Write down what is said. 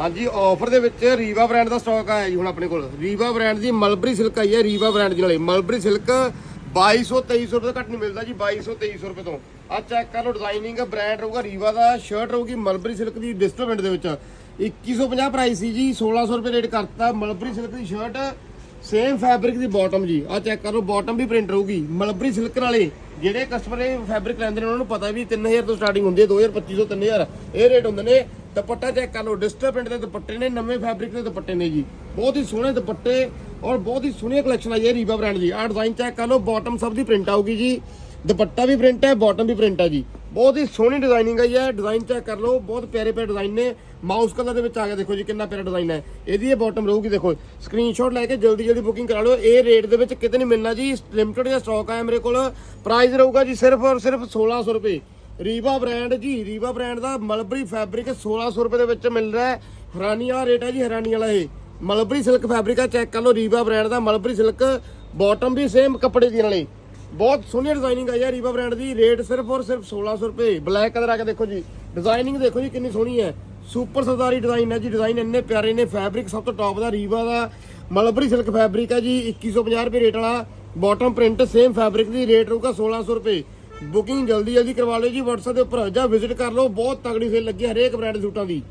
ਹਾਂਜੀ ਆਫਰ ਦੇ ਵਿੱਚ ਰੀਵਾ ਬ੍ਰਾਂਡ ਦਾ ਸਟਾਕ ਆਇਆ ਜੀ ਹੁਣ ਆਪਣੇ ਕੋਲ। ਰੀਵਾ ਬ੍ਰਾਂਡ ਦੀ ਮਲਬਰੀ ਸਿਲਕ ਆਈ ਹੈ ਰੀਵਾ ਬ੍ਰਾਂਡ ਦੀ ਨਾਲੇ। ਮਲਬਰੀ ਸਿਲਕ 2200 2300 ਰੁਪਏ ਤੋਂ ਘੱਟ ਨਹੀਂ ਮਿਲਦਾ ਜੀ 2200 2300 ਰੁਪਏ ਤੋਂ। ਆ ਚੈੱਕ ਕਰ ਲਓ ਡਿਜ਼ਾਈਨਿੰਗ ਬ੍ਰਾਂਡ ਰਹੂਗਾ। ਰੀਵਾ ਦਾ ਸ਼ਰਟ ਰਹੂਗੀ ਮਲਬਰੀ ਸਿਲਕ ਦੀ ਡਿਸਟਲ ਪ੍ਰਿੰਟ ਦੇ ਵਿੱਚ। 2150 ਪ੍ਰਾਈਸ ਸੀ ਜੀ 1600 ਰੁਪਏ ਰੇਟ ਕਰਤਾ ਮਲਬਰੀ ਸਿਲਕ ਦੀ ਸ਼ਰਟ ਸੇਮ ਫੈਬਰਿਕ ਦੀ ਬਾਟਮ ਜੀ। ਆ ਚੈੱਕ ਕਰੋ ਬਾਟਮ ਵੀ ਪ੍ਰਿੰਟ ਰਹੂਗੀ। ਮਲਬਰੀ ਸਿਲਕ ਨਾਲੇ ਜਿਹੜੇ ਕਸਟਮਰ ਇਹ ਫੈਬਰਿਕ ਲੈਂਦੇ ਨੇ, ਉਹਨਾਂ ਨੂੰ ਪਤਾ ਵੀ 3000 ਤੋਂ ਸਟਾਰਟਿੰਗ ਹੁੰਦੀ ਹੈ 2025 ਤੋਂ 3000 ਇਹ ਰੇਟ ਹੁੰਦੇ ਨੇ ਦੁਪੱਟਾ ਚੈੱਕ ਕਰ ਲਓ। ਡਿਸਟਰ ਪ੍ਰਿੰਟ ਦੇ ਦੁਪੱਟੇ ਨੇ, ਨਵੇਂ ਫੈਬਰਿਕ ਦੇ ਦੁਪੱਟੇ ਨੇ ਜੀ। ਬਹੁਤ ਹੀ ਸੋਹਣੇ ਦੁਪੱਟੇ ਔਰ ਬਹੁਤ ਹੀ ਸੋਹਣੀ ਕਲੈਕਸ਼ਨ ਆਈ ਹੈ ਰੀਵਾ ਬ੍ਰਾਂਡ ਦੀ। ਆ ਡਿਜ਼ਾਈਨ ਚੈੱਕ ਕਰ ਲਓ ਬਾਟਮ ਸਭ ਦੀ ਪ੍ਰਿੰਟ ਆਊਗੀ ਜੀ। ਦੁਪੱਟਾ ਵੀ ਪ੍ਰਿੰਟ ਹੈ ਬਾਟਮ ਵੀ ਪ੍ਰਿੰਟ ਹੈ ਜੀ। ਬਹੁਤ ਹੀ ਸੋਹਣੀ ਡਿਜ਼ਾਈਨਿੰਗ ਆਈ ਹੈ ਡਿਜ਼ਾਈਨ ਚੈੱਕ ਕਰ ਲਓ, ਬਹੁਤ ਪਿਆਰੇ ਪਿਆਰੇ ਡਿਜ਼ਾਈਨ ਨੇ। ਮਾਊਸ ਕਲਰ ਦੇ ਵਿੱਚ ਆ ਗਿਆ ਦੇਖੋ ਜੀ, ਕਿੰਨਾ ਪਿਆਰਾ ਡਿਜ਼ਾਈਨ ਹੈ ਇਹਦੀ ਇਹ ਬਾਟਮ ਰਹੂਗੀ, ਦੇਖੋ। ਸਕਰੀਨਸ਼ਾਟ ਲੈ ਕੇ ਜਲਦੀ ਜਲਦੀ ਬੁਕਿੰਗ ਕਰਾ ਲਓ। ਇਹ ਰੇਟ ਦੇ ਵਿੱਚ ਕਿਤੇ ਨਹੀਂ ਮਿਲਣਾ ਜੀ। ਲਿਮਟਿਡ ਜਿਹਾ ਸਟਾਕ ਆਇਆ ਮੇਰੇ ਕੋਲ। ਪ੍ਰਾਈਸ ਰਹੂਗਾ ਜੀ ਸਿਰਫ ਔਰ ਸਿਰਫ 1600 ਰੁਪਏ। ਰੀਵਾ ਬ੍ਰਾਂਡ ਜੀ, ਰੀਵਾ ਬ੍ਰਾਂਡ ਦਾ ਮਲਬਰੀ ਫੈਬਰਿਕ 1600 ਰੁਪਏ ਦੇ ਵਿੱਚ ਮਿਲ ਰਿਹਾ ਹੈ। ਹੈਰਾਨੀ ਆ ਰੇਟ ਹੈ ਜੀ, ਹੈਰਾਨੀ ਵਾਲਾ ਇਹ। ਮਲਬਰੀ ਸਿਲਕ ਫੈਬਰਿਕ ਆ, ਚੈੱਕ ਕਰ ਲਓ, ਰੀਵਾ ਬ੍ਰਾਂਡ ਦਾ ਮਲਬਰੀ ਸਿਲਕ ਬਾਟਮ ਵੀ ਸੇਮ ਕੱਪੜੇ ਦੀ ਨਾਲੇ। ਬਹੁਤ ਸੋਹਣੀ ਡਿਜ਼ਾਈਨਿੰਗ ਆਈ ਹੈ ਰੀਵਾ ਬ੍ਰਾਂਡ ਦੀ, ਰੇਟ ਸਿਰਫ ਔਰ ਸਿਰਫ 1600 ਰੁਪਏ। ਬਲੈਕ ਕਲਰ ਆ ਕੇ ਦੇਖੋ ਜੀ ਡਿਜ਼ਾਈਨਿੰਗ ਦੇਖੋ ਜੀ ਕਿੰਨੀ ਸੋਹਣੀ ਹੈ। ਸੁਪਰ ਸਰਦਾਰੀ ਡਿਜ਼ਾਈਨ ਹੈ ਜੀ ਡਿਜ਼ਾਈਨ ਇੰਨੇ ਪਿਆਰੇ ਨੇ ਫੈਬਰਿਕ ਸਭ ਤੋਂ ਟੌਪ ਦਾ ਰੀਵਾ ਦਾ ਮਲਬਰੀ ਸਿਲਕ ਫੈਬਰਿਕ ਹੈ ਜੀ 2150 ਰੁਪਏ ਰੇਟ ਵਾਲਾ। ਬਾਟਮ ਪ੍ਰਿੰਟ ਸੇਮ ਫੈਬਰਿਕ ਦੀ ਰੇਟ ਰਹੂਗਾ 1600 ਰੁਪਏ। ਬੁਕਿੰਗ ਜਲਦੀ ਜਲਦੀ ਕਰਵਾ ਲਓ ਜੀ, WhatsApp ਦੇ ਉੱਪਰ ਜਾਂ ਵਿਜ਼ਿਟ ਕਰ ਲਓ, ਬਹੁਤ ਤਗੜੀ ਸੇਲ ਲੱਗੀ ਹੈ ਹਰੇਕ ਬ੍ਰਾਂਡ ਸੂਟਾਂ ਦੀ।